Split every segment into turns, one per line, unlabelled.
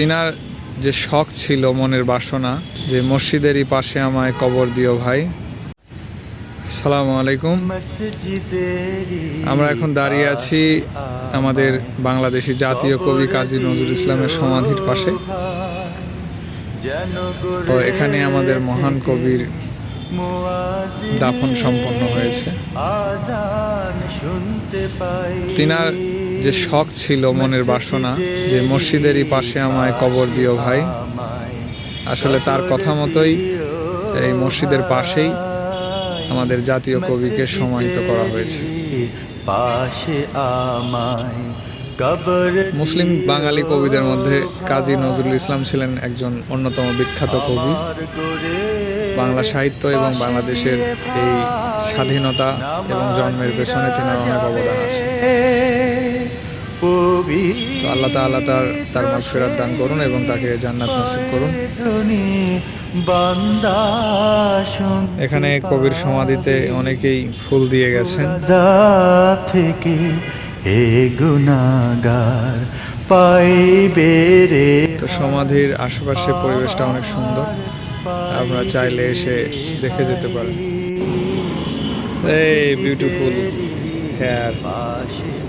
তিনার যে শখ ছিল মনের বাসনা, যে মসজিদেরই পাশে আমায় কবর দিও ভাই। আসসালামু আলাইকুম। আমরা এখন দাঁড়িয়ে আছি আমাদের বাংলাদেশি জাতীয় কবি কাজী নজরুল ইসলামের সমাধির পাশে। তো এখানে আমাদের মহান কবির দাফন সম্পন্ন হয়েছে। তিনার যে শখ ছিল মনের বাসনা যে মসজিদেরই পাশে আমায় কবর দিও ভাই। আসলে তার কথা মতোই এই মসজিদের পাশেই আমাদের জাতীয় কবিকে সমাহিত করা হয়েছে।
পাশে আমায়
মুসলিম বাঙালি কবিদের মধ্যে কাজী নজরুল ইসলাম ছিলেন একজন অন্যতম বিখ্যাত কবি। বাংলা সাহিত্য এবং বাংলাদেশের এই স্বাধীনতা এবং জন্মের পেছনে তিনার অনেক অবদান আছে তো আল্লাহ তাআলা তার তার মাগফিরাত দান করুন এবং তাকে জান্নাত নসিব করুন। এখানে কবির সমাধিতে অনেকেই ফুল দিয়ে গেছেন।
থেকে এ গুনাগার পাইবে রে
তো সমাধির আশেপাশে পরিবেশটা অনেক সুন্দর। আপনারা চাইলে এসে দেখে যেতে পারেন। এই বিউটিফুল হেয়ার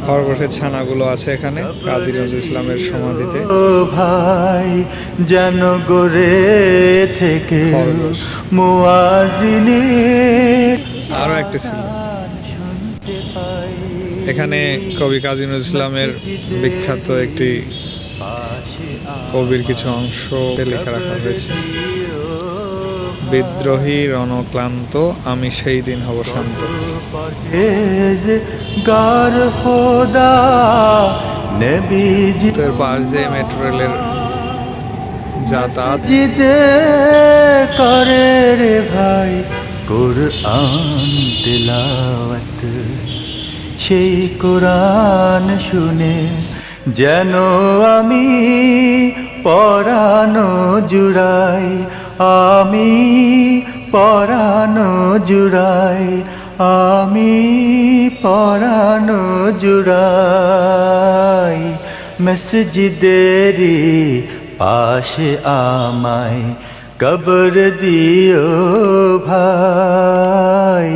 খরগোশের ছানাগুলো আছে এখানে কাজী নজরুল ইসলামের সমাধিতে।
ও ভাই যেন গোরে থেকে। মুয়াজিনে।
আরও একটা ছিল এখানে কবি কাজী নজরুল ইসলামের বিখ্যাত একটি কবির কিছু অংশ লেখা রাখা হয়েছে। বিদ্রোহী রণক্লান্ত আমি সেই দিন হব শান্ত।
পরহেজ গার খোদা নবীজি
তো এর পাশ দিয়ে মেট্রো রেলের যাতায়াত।
করে রে ভাই কোরআন তিলাওয়াত। সেই কোরআন শুনে যেন আমি পরানো জুড়াই আমি পরাণ জুড়াই আমি পরাণ জুড়াই। মসজিদেরি পাশে আমায় কবর দিও ভাই।